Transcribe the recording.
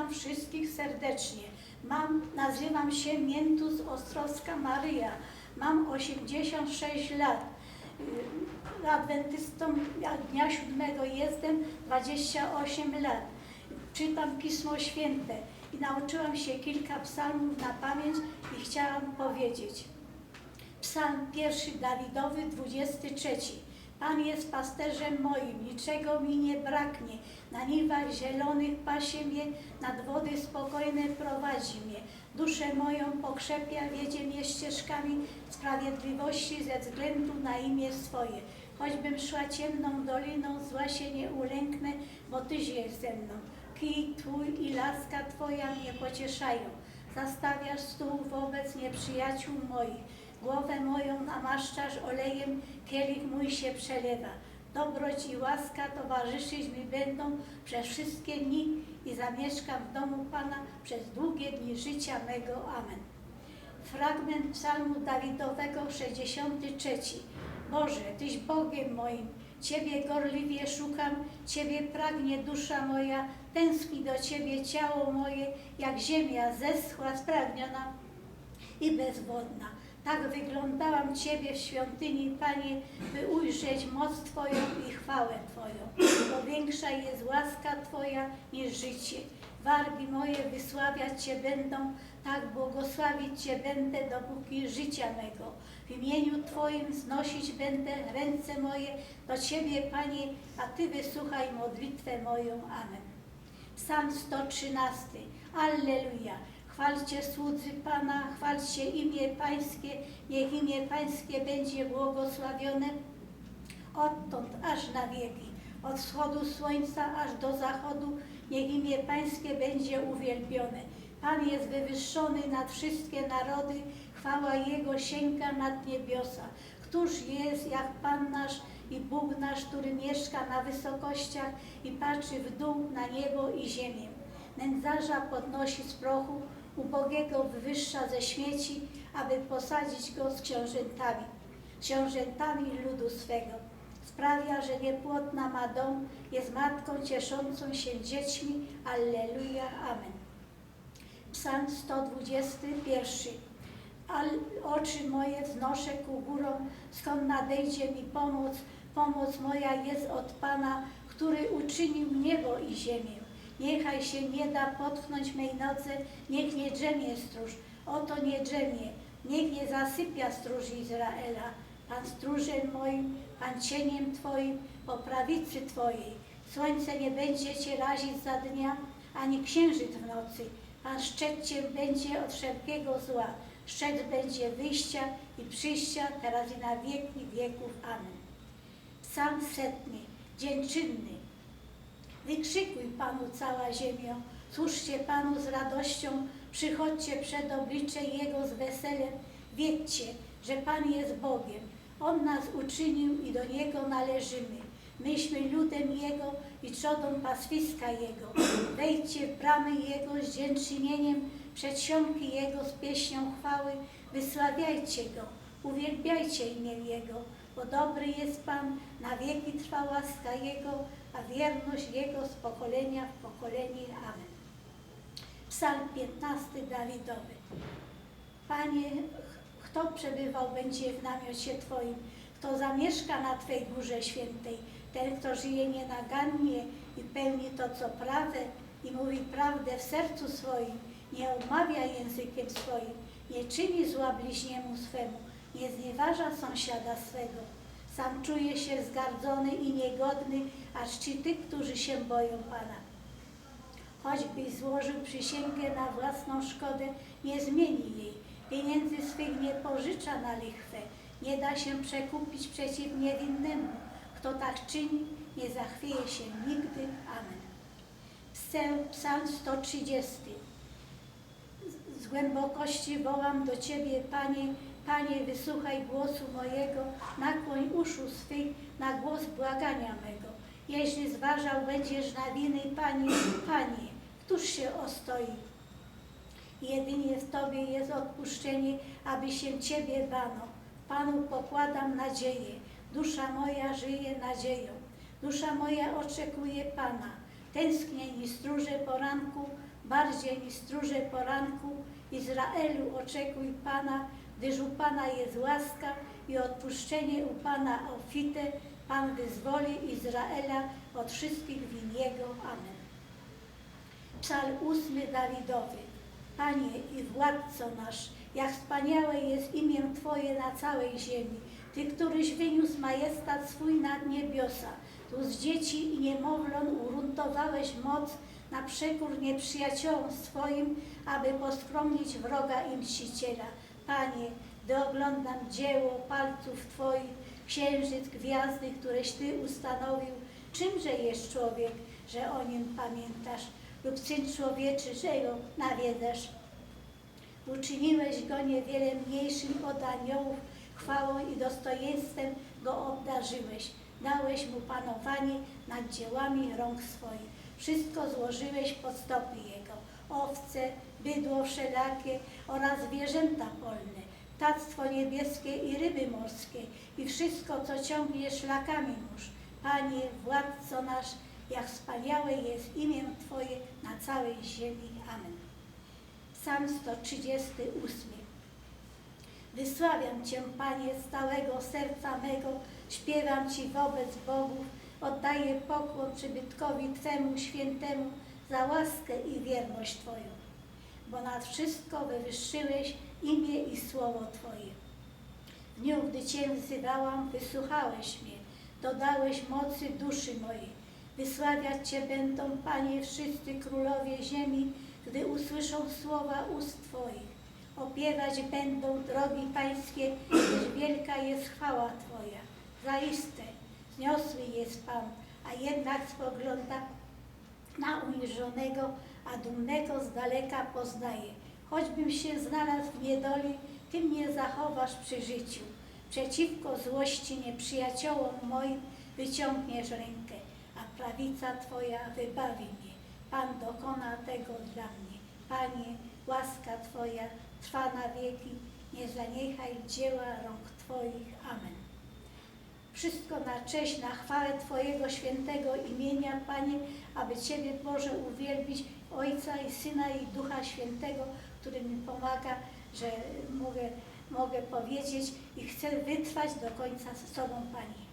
Witam wszystkich serdecznie. Mam, nazywam się Miętus Ostrowska Maryja. Mam 86 lat. Y, Adwentystą dnia siódmego jestem 28 lat. Czytam Pismo Święte i nauczyłam się kilka psalmów na pamięć i chciałam powiedzieć. Psalm pierwszy Dawidowy, 23. Pan jest pasterzem moim, niczego mi nie braknie. Na niwach zielonych pasie mnie, nad wody spokojne prowadzi mnie. Duszę moją pokrzepia, wiedzie mnie ścieżkami sprawiedliwości ze względu na imię swoje. Choćbym szła ciemną doliną, zła się nie ulęknę, bo Tyś jest ze mną. Kij Twój i laska Twoja mnie pocieszają. Zastawiasz stół wobec nieprzyjaciół moich. Głowę moją namaszczasz olejem, kielich mój się przelewa. Dobroć i łaska towarzyszyć mi będą przez wszystkie dni i zamieszkam w domu Pana przez długie dni życia mego. Amen. Fragment psalmu Dawidowego 63. Boże, Tyś Bogiem moim, Ciebie gorliwie szukam, Ciebie pragnie dusza moja, tęskni do Ciebie ciało moje, jak ziemia zeschła, spragniona i bezwodna. Tak wyglądałam Ciebie w świątyni, Panie, by ujrzeć moc Twoją i chwałę Twoją. Bo większa jest łaska Twoja niż życie. Wargi moje wysławiać Cię będą, tak błogosławić Cię będę, dopóki życia mego. W imieniu Twoim znosić będę ręce moje do Ciebie, Panie, a Ty wysłuchaj modlitwę moją. Amen. Psalm 113. Alleluja. Chwalcie słudzy Pana, chwalcie imię Pańskie, niech imię Pańskie będzie błogosławione odtąd aż na wieki. Od wschodu słońca aż do zachodu, niech imię Pańskie będzie uwielbione. Pan jest wywyższony nad wszystkie narody, chwała Jego sięga nad niebiosa. Któż jest jak Pan nasz i Bóg nasz, który mieszka na wysokościach i patrzy w dół na niebo i ziemię. Nędzarza podnosi z prochu, ubogiego wywyższa ze śmieci, aby posadzić go z książętami, książętami ludu swego. Sprawia, że niepłodna ma dom, jest matką cieszącą się dziećmi. Alleluja, amen. Psalm 121. Al, oczy moje wznoszę ku górom, skąd nadejdzie mi pomoc. Pomoc moja jest od Pana, który uczynił niebo i ziemię. Niechaj się nie da potknąć mej nocy, niech nie drzemie stróż. Oto nie drzemie, niech nie zasypia stróż Izraela. Pan stróżem moim, Pan cieniem Twoim, po prawicy Twojej. Słońce nie będzie Cię razić za dnia, ani księżyc w nocy. Pan szczec Cię będzie od wszelkiego zła. Szczec będzie wyjścia i przyjścia, teraz i na wieki wieków. Amen. Psalm setny, dziękczynny. Wykrzykuj Panu cała ziemio, służcie Panu z radością, przychodźcie przed oblicze Jego z weselem. Wiedzcie, że Pan jest Bogiem. On nas uczynił i do Niego należymy. Myśmy ludem Jego i trzodą pastwiska Jego. Wejdźcie w bramy Jego z dziękczynieniem, przedsionki Jego z pieśnią chwały. Wysławiajcie Go, uwielbiajcie imię Jego, bo dobry jest Pan, na wieki trwa łaska Jego, a wierność Jego z pokolenia w pokolenie. Amen. Psalm 15 Dawidowy. Panie, kto przebywał będzie w namiocie Twoim, kto zamieszka na Twej górze świętej, ten, kto żyje nienagannie i pełni to, co prawe i mówi prawdę w sercu swoim, nie odmawia językiem swoim, nie czyni zła bliźniemu swemu, nie znieważa sąsiada swego. Sam czuje się zgardzony i niegodny, a czci tych, którzy się boją Pana. Choćbyś złożył przysięgę na własną szkodę, nie zmieni jej. Pieniędzy swych nie pożycza na lichwę. Nie da się przekupić przeciw niewinnemu. Kto tak czyni, nie zachwieje się nigdy. Amen. Psal- Psalm 130. Z- Z głębokości wołam do Ciebie, Panie, Panie, wysłuchaj głosu mojego, nakłoń uszu swych na głos błagania mego. Jeśli zważał będziesz na winy, Panie, Panie, któż się ostoi? Jedynie w Tobie jest odpuszczenie, aby się Ciebie bano. Panu pokładam nadzieję. Dusza moja żyje nadzieją. Dusza moja oczekuje Pana. Tęsknię i stróże poranku, bardziej niż stróże poranku. Izraelu oczekuj Pana, gdyż u Pana jest łaska i odpuszczenie u Pana obfite. Pan wyzwoli Izraela od wszystkich win Jego. Amen. Psalm ósmy Dawidowy. Panie i Władco nasz, jak wspaniałe jest imię Twoje na całej ziemi. Ty, któryś wyniósł majestat swój nad niebiosa. Tu z dzieci i niemowląt uruntowałeś moc na przekór nieprzyjaciołom swoim, aby poskromnić wroga i mściciela. Panie, gdy oglądam dzieło palców Twoich, księżyc, gwiazdy, któreś Ty ustanowił, czymże jest człowiek, że o nim pamiętasz, lub syn człowieczy, że go nawiedzasz? Uczyniłeś go niewiele mniejszym od aniołów, chwałą i dostojeństwem go obdarzyłeś. Dałeś mu panowanie nad dziełami rąk swoich. Wszystko złożyłeś pod stopy jego. Owce, bydło wszelakie oraz zwierzęta polne, ptactwo niebieskie i ryby morskie i wszystko, co ciągnie szlakami mórz. Panie, władco nasz, jak wspaniałe jest imię Twoje na całej ziemi. Amen. Psalm 138. Wysławiam Cię, Panie, z całego serca mego, śpiewam Ci wobec bogów, oddaję pokłon przybytkowi Twemu świętemu za łaskę i wierność Twoją, bo nad wszystko wywyższyłeś imię i słowo Twoje. W dniu, gdy Cię wzywałam, wysłuchałeś mnie, dodałeś mocy duszy mojej. Wysławiać Cię będą, Panie, wszyscy królowie ziemi, gdy usłyszą słowa ust Twoich. Opiewać będą drogi Pańskie, gdyż wielka jest chwała Twoja. Zaiste, zniosły jest Pan, a jednak spogląda na uniżonego, a dumnego z daleka poznaje. Choćbym się znalazł w niedoli, Ty mnie zachowasz przy życiu. Przeciwko złości nieprzyjaciołom moim wyciągniesz rękę, a prawica Twoja wybawi mnie. Pan dokona tego dla mnie. Panie, łaska Twoja trwa na wieki, nie zaniechaj dzieła rąk Twoich. Amen. Wszystko na cześć, na chwałę Twojego świętego imienia, Panie, aby Ciebie Boże uwielbić, Ojca i Syna i Ducha Świętego, który mi pomaga, że mogę, mogę powiedzieć i chcę wytrwać do końca z Tobą, Panie.